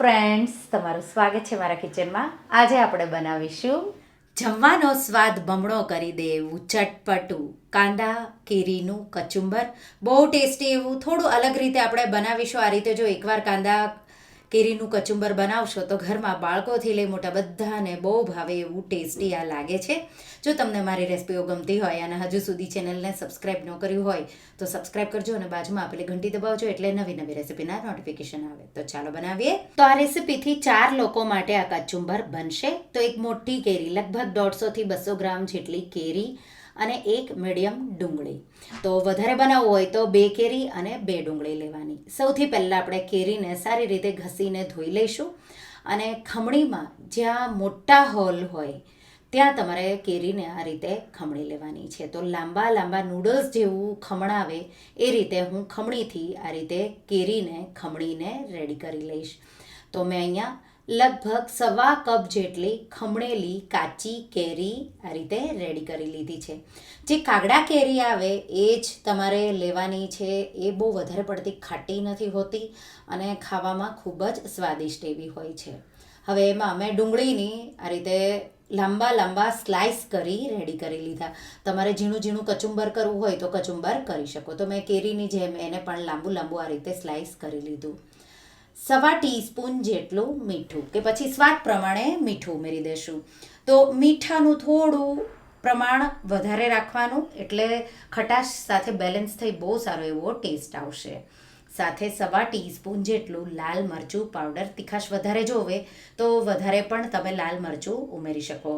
Friends તમારું સ્વાગત છે મારા કિચનમાં આજે આપણે બનાવીશું જમવાનો સ્વાદ બમણો કરી દે એવું ચટપટું. કાંદા, કેરીનું કચુંબર, બહુ ટેસ્ટી એવું, થોડું અલગ રીતે આપણે બનાવીશું. આ રીતે જો એકવાર કાંદા કેરીનું કચુંબર બનાવશો તો ઘરમાં બાળકોથી લઈ મોટા બધાને બહુ ભાવે એવું ટેસ્ટી આ લાગે છે. જો તમને મારી રેસિપીઓ ગમતી હોય અને હજુ સુધી ચેનલને સબસ્ક્રાઈબ ન કર્યું હોય, તો સબસ્ક્રાઈબ કરજો અને બાજુમાં આપેલી ઘંટી દબાવજો એટલે નવી નવી રેસિપીના નોટિફિકેશન આવે. તો ચાલો બનાવીએ. તો આ રેસિપીથી ચાર લોકો માટે આ કચુંબર બનશે. તો એક મોટી કેરી, લગભગ દોઢસોથી બસો ગ્રામ જેટલી કેરી અને એક મીડિયમ ડુંગળી. તો વધારે બનાવવું હોય તો બે કેરી અને બે ડુંગળી લેવાની. સૌથી પહેલાં આપણે કેરીને સારી રીતે ઘસીને ધોઈ લઈશું અને ખમણીમાં જ્યાં મોટા હોલ હોય, ત્યાં તમારે કેરીને આ રીતે ખમણી લેવાની છે. તો લાંબા લાંબા નૂડલ્સ જેવું ખમણાવે એ રીતે હું ખમણીથી આ રીતે કેરીને, ખમણીને રેડી કરી લઈશ. તો મેં અહીંયા લગભગ સવા કપ જેટલી ખમણેલી કાચી કેરી આ રીતે રેડી કરી લીધી છે. જે કાગડા કેરી આવે એ જ તમારે લેવાની છે. એ બહુ વધારે પડતી ખાટી નથી હોતી અને ખાવામાં ખૂબ જ સ્વાદિષ્ટ એવી હોય છે. હવે એમાં મેં ડુંગળીની આ રીતે લાંબા લાંબા સ્લાઇસ કરી રેડી કરી લીધા. તમારે ઝીણું ઝીણું કચુંબર કરવું હોય તો કચુંબર કરી શકો. તો મેં કેરીની જેમ એને પણ લાંબુ લાંબુ આ રીતે સ્લાઇસ કરી લીધું. સવા ટીસ્પૂન જેટલું મીઠું કે પછી સ્વાદ પ્રમાણે મીઠું ઉમેરી દેશું. તો મીઠાનું થોડું પ્રમાણ વધારે રાખવાનું એટલે ખટાશ સાથે બેલેન્સ થઈ બહુ સારો એવો ટેસ્ટ આવશે. સાથે સવા ટીસ્પૂન જેટલું લાલ મરચું પાવડર તીખાશ વધારે જોવે તો વધારે પણ તમે લાલ મરચું ઉમેરી શકો.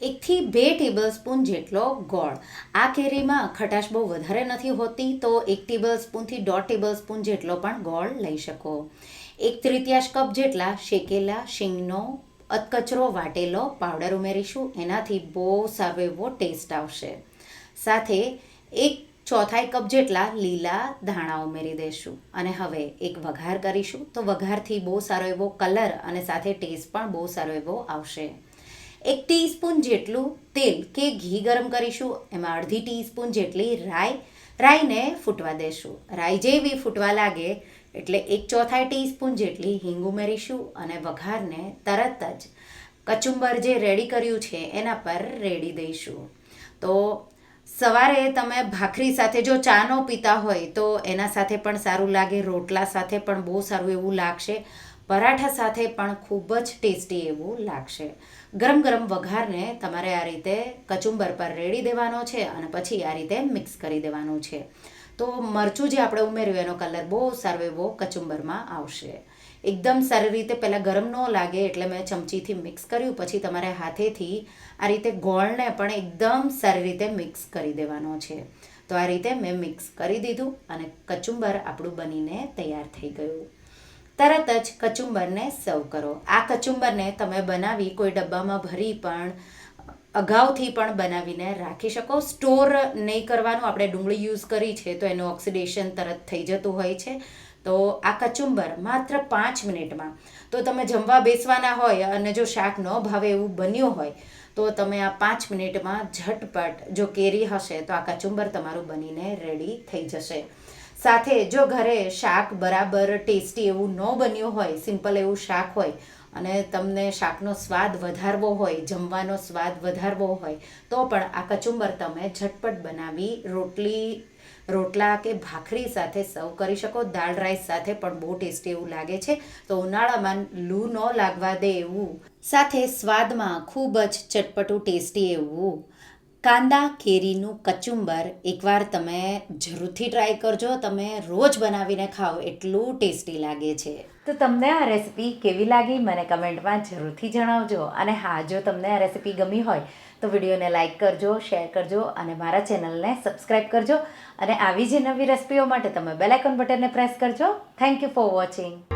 એકથી બે ટેબલ સ્પૂન જેટલો ગોળ. આ કેરીમાં ખટાશ બહુ વધારે નથી હોતી તો એક ટેબલ સ્પૂનથી દોઢ ટેબલ સ્પૂન જેટલો પણ ગોળ લઈ શકો. એક તૃતીયાંશ કપ જેટલા શેકેલા શીંગનો, અધકચરો વાટેલો પાવડર ઉમેરીશું. એનાથી બહુ સારો એવો ટેસ્ટ આવશે. સાથે એક ચોથાઈ કપ જેટલા લીલા ધાણા ઉમેરી દઈશું અને હવે એક વઘાર કરીશું. તો વઘારથી બહુ સારો એવો કલર અને સાથે ટેસ્ટ પણ બહુ સારો એવો આવશે. એક ટીસ્પૂન જેટલું તેલ કે ઘી ગરમ કરીશું. એમાં અડધી ટીસ્પૂન જેટલી રાઈ, રાઈને ફૂટવા દેશું. રાઈ જેવી ફૂટવા લાગે એટલે એક ચોથાઈ ટીસ્પૂન જેટલી હિંગ ઉમેરીશું અને વઘારને તરત જ કચુંબર જે રેડી કર્યું છે એના પર રેડી દઈશું. તો સવારે તમે ભાખરી સાથે જો ચાનો પીતા હોય તો એના સાથે પણ સારું લાગે, રોટલા સાથે પણ બહુ સારું એવું લાગશે, પરાઠા સાથે પણ ખૂબ જ ટેસ્ટી એવું લાગશે. ગરમ ગરમ વઘારને તમારે આ રીતે કચુંબર પર રેડી દેવાનો છે અને પછી આ રીતે મિક્સ કરી દેવાનું છે. તો મરચું જે આપણે ઉમેર્યું એનો કલર બહુ સારો એવો કચુંબરમાં આવશે. એકદમ સારી રીતે પહેલાં ગરમ ન લાગે એટલે મેં ચમચીથી મિક્સ કર્યું, પછી તમારે હાથેથી આ રીતે ગોળને પણ એકદમ સારી રીતે મિક્સ કરી દેવાનો છે. તો આ રીતે મેં મિક્સ કરી દીધું અને કચુંબર આપણું બનીને તૈયાર થઈ ગયું. તરત જ કચુંબરને સર્વ કરો. આ કચુંબરને તમે બનાવી કોઈ ડબ્બામાં ભરી પણ અગાઉથી પણ બનાવીને રાખી શકો. સ્ટોર નહીં કરવાનું, આપણે ડુંગળી યુઝ કરી છે તો એનું ઓક્સિડેશન તરત થઈ જતું હોય છે. તો આ કચુંબર માત્ર પાંચ મિનિટમાં. તો તમે જમવા બેસવાના હોય અને જો શાક ન ભાવે એવું બન્યું હોય, તો તમે આ પાંચ મિનિટમાં ઝટપટ જો કેરી હશે, તો આ કચુંબર તમારું બનીને રેડી થઈ જશે. સાથે જો ઘરે શાક બરાબર ટેસ્ટી એવું ન બન્યું હોય, સિમ્પલ એવું શાક હોય અને તમને શાકનો સ્વાદ વધારવો હોય, જમવાનો સ્વાદ વધારવો હોય, તો પણ આ કચુંબર તમે ઝટપટ બનાવી રોટલી, રોટલા કે ભાખરી સાથે સર્વ કરી શકો. દાળ, રાઈસ સાથે પણ બહુ ટેસ્ટી એવું લાગે છે. તો ઉનાળામાં લૂ ન લાગવા દે એવું સાથે સ્વાદમાં ખૂબ જ ચટપટું, ટેસ્ટી એવું કાંદા, કેરીનું કચુંબર એકવાર તમે જરૂરથી ટ્રાય કરજો. તમે રોજ બનાવીને ખાઓ, એટલું ટેસ્ટી લાગે છે. તો તમને આ રેસીપી કેવી લાગી મને કમેન્ટમાં જરૂરથી જણાવજો. અને હા, જો તમને આ રેસીપી ગમી હોય, તો વિડીયોને લાઇક કરજો શેર કરજો, અને મારા ચેનલને સબસ્ક્રાઈબ કરજો. અને આવી જ નવી રેસિપીઓ માટે તમે બેલાઇકન બટનને પ્રેસ કરજો. Thank you for watching